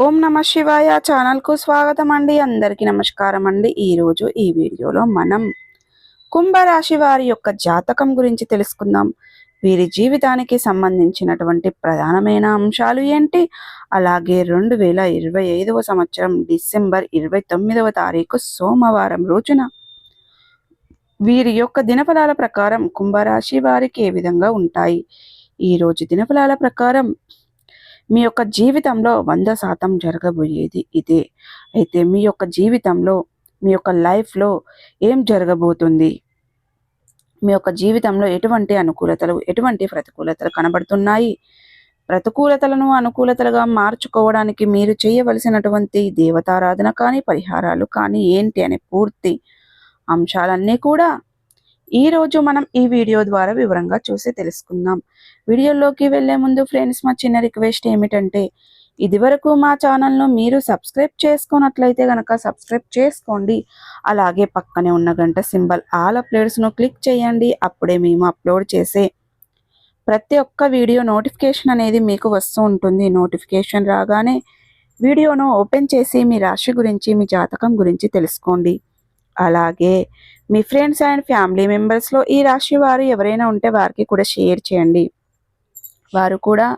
ఓం నమ శివాయ ఛానల్కు స్వాగతం అండి అందరికీ నమస్కారం అండి ఈరోజు ఈ వీడియోలో మనం కుంభరాశి వారి యొక్క జాతకం గురించి తెలుసుకుందాం. వీరి జీవితానికి సంబంధించినటువంటి ప్రధానమైన అంశాలు ఏంటి? అలాగే రెండు వేల ఇరవై ఐదవ సంవత్సరం డిసెంబర్ ఇరవై తొమ్మిదవ తారీఖు సోమవారం రోజున వీరి యొక్క దినఫలాల ప్రకారం కుంభరాశి వారికి ఏ విధంగా ఉంటాయి? ఈ రోజు దినఫలాల ప్రకారం మీ యొక్క జీవితంలో వంద శాతం జరగబోయేది ఇదే. అయితే మీ యొక్క జీవితంలో మీ యొక్క లైఫ్లో ఏం జరగబోతుంది? మీ యొక్క జీవితంలో ఎటువంటి అనుకూలతలు ఎటువంటి ప్రతికూలతలు కనబడుతున్నాయి? ప్రతికూలతలను అనుకూలతలుగా మార్చుకోవడానికి మీరు చేయవలసినటువంటి దేవతారాధన కానీ పరిహారాలు కానీ ఏంటి అనే పూర్తి అంశాలన్నీ కూడా ఈరోజు మనం ఈ వీడియో ద్వారా వివరంగా చూసి తెలుసుకుందాం. వీడియోలోకి వెళ్ళే ముందు ఫ్రెండ్స్ మా చిన్న రిక్వెస్ట్ ఏమిటంటే ఇదివరకు మా ఛానల్ను మీరు సబ్స్క్రైబ్ చేసుకున్నట్లయితే కనుక సబ్స్క్రైబ్ చేసుకోండి. అలాగే పక్కనే ఉన్న గంట సింబల్ ఆల్ అప్లోడ్స్ను క్లిక్ చేయండి. అప్పుడే మేము అప్లోడ్ చేసే ప్రతి ఒక్క వీడియో నోటిఫికేషన్ అనేది మీకు వస్తూ ఉంటుంది. నోటిఫికేషన్ రాగానే వీడియోను ఓపెన్ చేసి మీ రాశి గురించి మీ జాతకం గురించి తెలుసుకోండి. అలాగే మీ ఫ్రెండ్స్ అండ్ ఫ్యామిలీ మెంబర్స్లో ఈ రాశి వారు ఎవరైనా ఉంటే వారికి కూడా షేర్ చేయండి. వారు కూడా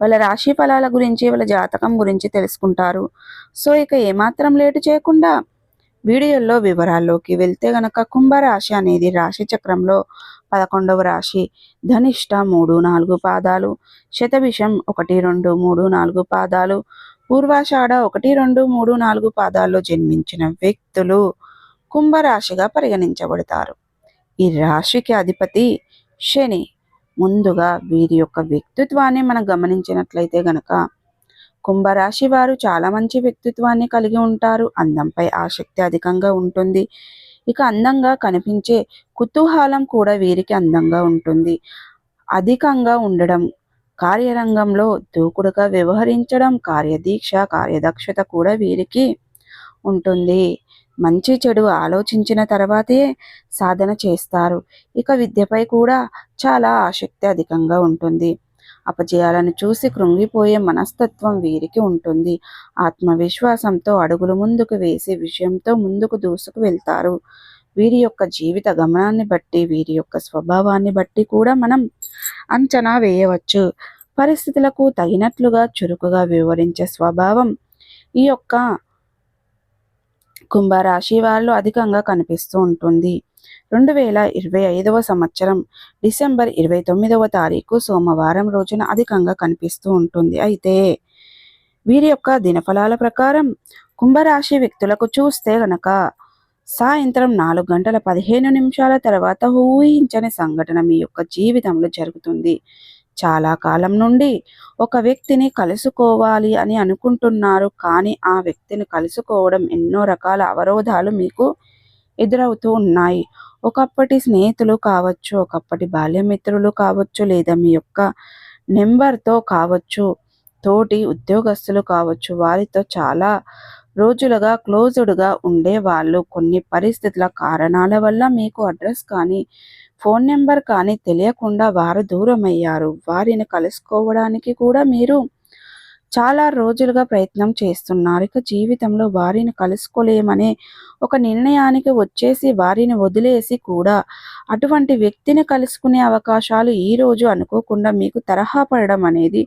వాళ్ళ రాశి ఫలాల గురించి వాళ్ళ జాతకం గురించి తెలుసుకుంటారు. సో ఇక ఏమాత్రం లేటు చేయకుండా వీడియోల్లో వివరాల్లోకి వెళ్తే గనక కుంభరాశి అనేది రాశి చక్రంలో పదకొండవ రాశి. ధనిష్ట మూడు నాలుగు పాదాలు శతభిషం ఒకటి రెండు మూడు నాలుగు పాదాలు పూర్వాషాఢ ఒకటి రెండు మూడు నాలుగు పాదాల్లో జన్మించిన వ్యక్తులు. కుంభరాశిగా పరిగణించబడతారు. ఈ రాశికి అధిపతి శని. ముందుగా వీరి యొక్క వ్యక్తిత్వాన్ని మనం గమనించినట్లయితే గనక కుంభరాశి వారు చాలా మంచి వ్యక్తిత్వాన్ని కలిగి ఉంటారు. అందంపై ఆసక్తి అధికంగా ఉంటుంది. ఇక అందంగా కనిపించే కుతూహలం కూడా వీరికి అందంగా ఉంటుంది. అధికంగా ఉండడం కార్యరంగంలో దూకుడుగా వ్యవహరించడం కార్యదీక్ష కార్యదక్షత కూడా వీరికి ఉంటుంది. మంచి చెడు ఆలోచించిన తర్వాతే సాధన చేస్తారు. ఇక విద్యపై కూడా చాలా ఆసక్తి అధికంగా ఉంటుంది. అపజయాలను చూసి కృంగిపోయే మనస్తత్వం వీరికి ఉంటుంది. ఆత్మవిశ్వాసంతో అడుగులు ముందుకు వేసి విషయంతో ముందుకు దూసుకు వెళ్తారు. వీరి యొక్క జీవిత గమనాన్ని బట్టి వీరి యొక్క స్వభావాన్ని బట్టి కూడా మనం అంచనా వేయవచ్చు. పరిస్థితులకు తగినట్లుగా చురుకుగా వివరించే స్వభావం ఈ యొక్క కుంభరాశి వాళ్ళు అధికంగా కనిపిస్తూ ఉంటుంది. రెండు వేల ఇరవై ఐదవ సంవత్సరం డిసెంబర్ ఇరవై తొమ్మిదవ తారీఖు సోమవారం రోజున అధికంగా కనిపిస్తూ ఉంటుంది. అయితే వీరి యొక్క దినఫలాల ప్రకారం కుంభరాశి వ్యక్తులకు చూస్తే గనక సాయంత్రం నాలుగు గంటల పదిహేను నిమిషాల తర్వాత ఊహించని సంఘటన మీ యొక్క జీవితంలో జరుగుతుంది. చాలా కాలం నుండి ఒక వ్యక్తిని కలుసుకోవాలి అని అనుకుంటున్నారు. కానీ ఆ వ్యక్తిని కలుసుకోవడం ఎన్నో రకాల అవరోధాలు మీకు ఎదురవుతూ ఉన్నాయి. ఒకప్పటి స్నేహితులు కావచ్చు ఒకప్పటి బాల్యమిత్రులు కావచ్చు లేదా మీ యొక్క నెంబర్తో కావచ్చు తోటి ఉద్యోగస్తులు కావచ్చు వారితో చాలా రోజులుగా క్లోజ్డ్గా ఉండేవాళ్ళు కొన్ని పరిస్థితుల కారణాల వల్ల మీకు అడ్రస్ కానీ ఫోన్ నెంబర్ కానీ తెలియకుండా వారు దూరం అయ్యారు వారిని కలుసుకోవడానికి కూడా మీరు చాలా రోజులుగా ప్రయత్నం చేస్తున్నారు. ఇక జీవితంలో వారిని కలుసుకోలేమనే ఒక నిర్ణయానికి వచ్చేసి వారిని వదిలేసి కూడా అటువంటి వ్యక్తిని కలుసుకునే అవకాశాలు ఈరోజు అనుకోకుండా మీకు తరహా పడడం అనేది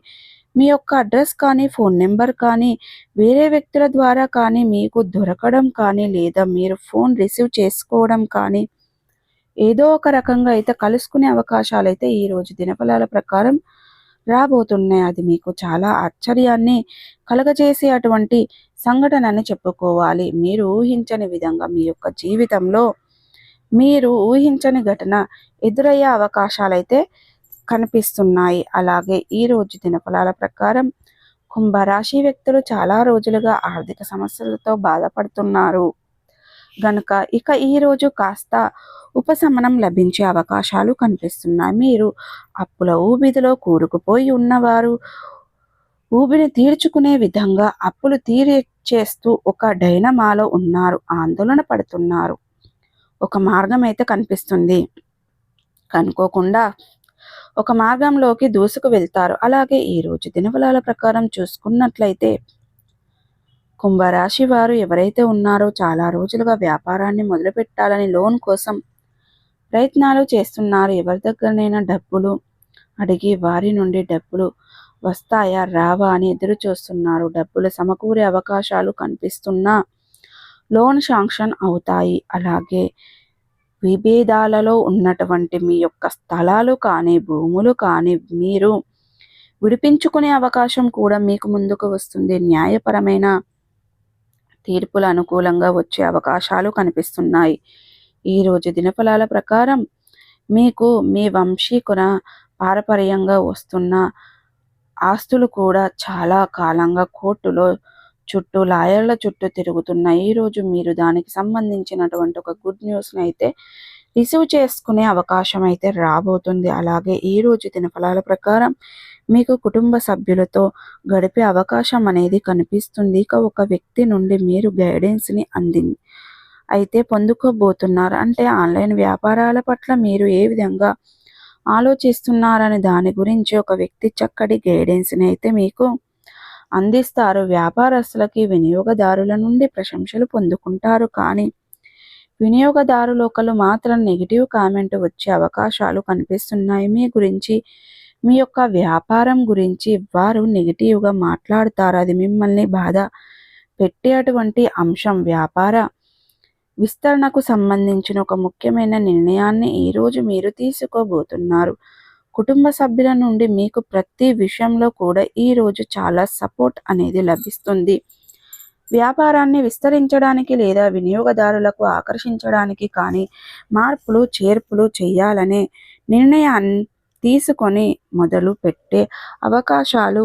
మీ యొక్క అడ్రస్ కానీ ఫోన్ నెంబర్ కానీ వేరే వ్యక్తుల ద్వారా కానీ మీకు దొరకడం కానీ లేదా మీరు ఫోన్ రిసీవ్ చేసుకోవడం కానీ ఏదో ఒక రకంగా అయితే కలుసుకునే అవకాశాలు అయితే ఈరోజు దినఫలాల ప్రకారం రాబోతున్నాయి. అది మీకు చాలా ఆశ్చర్యాన్ని కలగజేసే అటువంటి సంఘటనని చెప్పుకోవాలి. మీరు ఊహించని విధంగా మీ యొక్క జీవితంలో మీరు ఊహించని ఘటన ఎదురయ్యే అవకాశాలైతే కనిపిస్తున్నాయి. అలాగే ఈ రోజు దినఫలాల ప్రకారం కుంభరాశి వ్యక్తులు చాలా రోజులుగా ఆర్థిక సమస్యలతో బాధపడుతున్నారు. గనుక ఇక ఈరోజు కాస్త ఉపశమనం లభించే అవకాశాలు కనిపిస్తున్నాయి. మీరు అప్పుల ఊబిదిలో కూరుకుపోయి ఉన్నవారు ఊబిని తీర్చుకునే విధంగా అప్పులు తీర్చేస్తూ ఒక డైనమాలో ఉన్నారు ఆందోళన పడుతున్నారు. ఒక మార్గం అయితే కనిపిస్తుంది. కనుకోకుండా ఒక మార్గంలోకి దూసుకు వెళ్తారు. అలాగే ఈరోజు దినవలాల ప్రకారం చూసుకున్నట్లయితే కుంభరాశి వారు ఎవరైతే ఉన్నారో చాలా రోజులుగా వ్యాపారాన్ని మొదలుపెట్టాలని లోన్ కోసం ప్రయత్నాలు చేస్తున్నారు. ఎవరి దగ్గరనైనా డబ్బులు అడిగి వారి నుండి డబ్బులు వస్తాయా రావా అని ఎదురు చూస్తున్నారు. డబ్బులు సమకూరే అవకాశాలు కనిపిస్తున్నా లోన్ శాంక్షన్ అవుతాయి. అలాగే విభేదాలలో ఉన్నటువంటి మీ యొక్క స్థలాలు కానీ భూములు కానీ మీరు విడిపించుకునే అవకాశం కూడా మీకు ముందుకు వస్తుంది. న్యాయపరమైన తీర్పులు అనుకూలంగా వచ్చే అవకాశాలు కనిపిస్తున్నాయి. ఈరోజు దినఫలాల ప్రకారం మీకు మీ వంశీకున పారపర్యంగా వస్తున్న ఆస్తులు కూడా చాలా కాలంగా కోర్టులో చుట్టూ లాయర్ల చుట్టూ తిరుగుతున్నాయి. ఈరోజు మీరు దానికి సంబంధించినటువంటి ఒక గుడ్ న్యూస్ని అయితే రిసీవ్ చేసుకునే అవకాశం అయితే రాబోతుంది. అలాగే ఈరోజు దినఫలాల ప్రకారం మీకు కుటుంబ సభ్యులతో గడిపే అవకాశం అనేది కనిపిస్తుంది. ఇక ఒక వ్యక్తి నుండి మీరు గైడెన్స్ని అందింది అయితే పొందుకోబోతున్నారు. అంటే ఆన్లైన్ వ్యాపారాల పట్ల మీరు ఏ విధంగా ఆలోచిస్తున్నారని దాని గురించి ఒక వ్యక్తి చక్కటి గైడెన్స్ని అయితే మీకు అందిస్తారు. వ్యాపారస్తులకి వినియోగదారుల నుండి ప్రశంసలు పొందుకుంటారు. కానీ వినియోగదారులు ఒకరు మాత్రం నెగిటివ్ కామెంట్ వచ్చే అవకాశాలు కనిపిస్తున్నాయి. మీ గురించి మీ యొక్క వ్యాపారం గురించి వారు నెగిటివ్గా మాట్లాడతారు. అది మిమ్మల్ని బాధ పెట్టేటువంటి అంశం. వ్యాపార విస్తరణకు సంబంధించిన ఒక ముఖ్యమైన నిర్ణయాన్ని ఈరోజు మీరు తీసుకోబోతున్నారు. కుటుంబ సభ్యుల నుండి మీకు ప్రతి విషయంలో కూడా ఈరోజు చాలా సపోర్ట్ అనేది లభిస్తుంది. వ్యాపారాన్ని విస్తరించడానికి లేదా వినియోగదారులకు ఆకర్షించడానికి కానీ మార్పులు చేర్పులు చేయాలనే నిర్ణయాన్ని తీసుకొని మొదలు పెట్టే అవకాశాలు.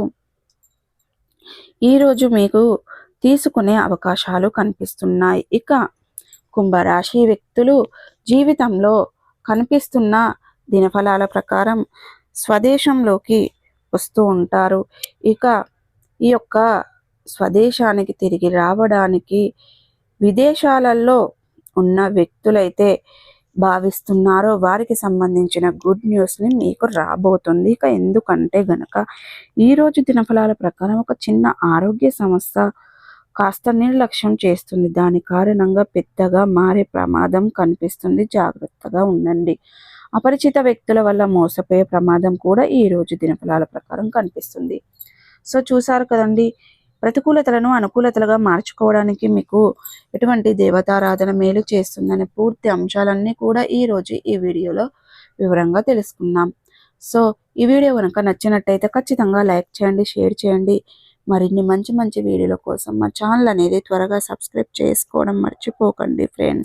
ఈరోజు మీకు తీసుకునే అవకాశాలు కనిపిస్తున్నాయి. ఇక కుంభరాశి వ్యక్తులు జీవితంలో కనిపిస్తున్న దినఫలాల ప్రకారం స్వదేశంలోకి వస్తూ ఉంటారు. ఇక ఈ యొక్క స్వదేశానికి తిరిగి రావడానికి విదేశాలలో ఉన్న వ్యక్తులైతే భావిస్తున్నారో వారికి సంబంధించిన గుడ్ న్యూస్ని మీకు రాబోతుంది. ఇక ఎందుకంటే గనక ఈరోజు దినఫలాల ప్రకారం ఒక చిన్న ఆరోగ్య సమస్య కాస్త నిర్లక్ష్యం చేస్తుంది. దాని కారణంగా పెద్దగా మారే ప్రమాదం కనిపిస్తుంది. జాగ్రత్తగా ఉండండి. అపరిచిత వ్యక్తుల వల్ల మోసపోయే ప్రమాదం కూడా ఈ రోజు దినఫలాల ప్రకారం కనిపిస్తుంది. సో చూసారు కదండి ప్రతికూలతలను అనుకూలతలుగా మార్చుకోవడానికి మీకు ఎటువంటి దేవతారాధన మేలు చేస్తుందనే పూర్తి అంశాలన్నీ కూడా ఈరోజు ఈ వీడియోలో వివరంగా తెలుసుకుందాం. సో ఈ వీడియో కనుక నచ్చినట్టయితే ఖచ్చితంగా లైక్ చేయండి షేర్ చేయండి. మరిన్ని మంచి మంచి వీడియోల కోసం మా ఛానల్ అనేది త్వరగా సబ్స్క్రైబ్ చేసుకోవడం మర్చిపోకండి ఫ్రెండ్స్.